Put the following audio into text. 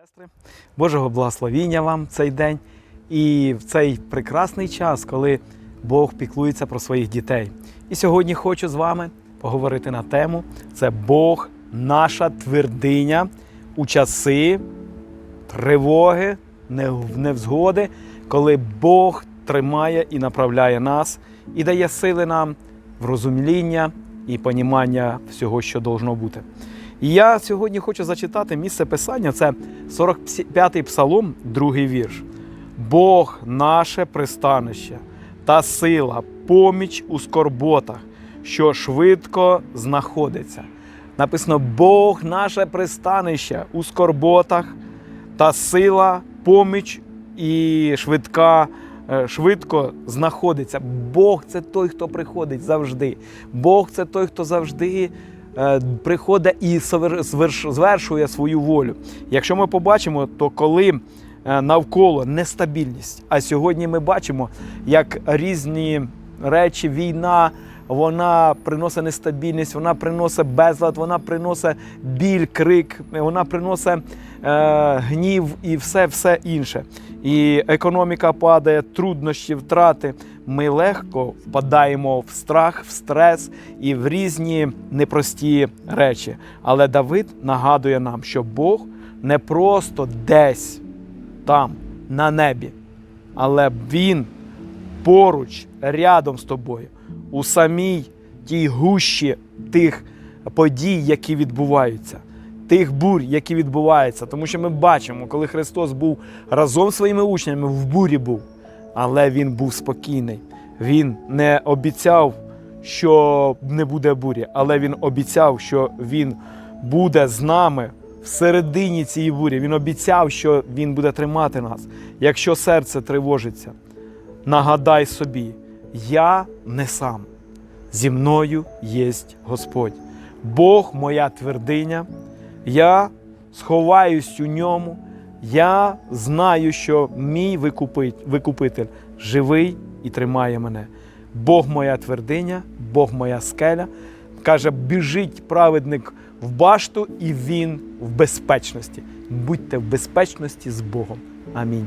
сестри, Божого благословіння вам цей день і в цей прекрасний час, коли Бог піклується про своїх дітей. І сьогодні хочу з вами поговорити на тему: це Бог, наша твердиня у часи тривоги, невзгоди, коли Бог тримає і направляє нас і дає сили нам в розуміння і понімання всього, що должно бути. І я сьогодні хочу зачитати місце писання. Це 45-й псалом, другий вірш. Бог наше пристанище та сила, поміч у скорботах, що швидко знаходиться. Написано: Бог наше пристанище у скорботах та сила, поміч і швидка. е, Швидко знаходиться. Бог це той, хто приходить завжди. Бог це той, хто завжди приходить і звершує свою волю. Якщо ми побачимо, то коли е, навколо нестабільність, а сьогодні ми бачимо, як різні речі, війна. Вона приносить нестабільність, вона приносить безлад, вона приносить біль, крик, вона приносить е, гнів і все, все інше. І економіка падає, труднощі, втрати. Ми легко впадаємо в страх, в стрес і в різні непрості речі. Але Давид нагадує нам, що Бог не просто десь там, на небі, але Він поруч, рядом з тобою, у самій тій гущі тих подій, які відбуваються, тих бурь, які відбуваються. Тому що ми бачимо, коли Христос був разом зі своїми учнями, в бурі був, але Він був спокійний. Він не обіцяв, що не буде бурі, але Він обіцяв, що Він буде з нами всередині цієї бурі. Він обіцяв, що Він буде тримати нас. Якщо серце тривожиться, нагадай собі, я не сам. Зі мною єсть Господь. Бог моя твердиня, я сховаюсь у ньому, я знаю, що мій викупитель живий і тримає мене. Бог моя твердиня, Бог моя скеля. Каже, біжить праведник в башту, і він в безпечності. Будьте в безпечності з Богом. Амінь.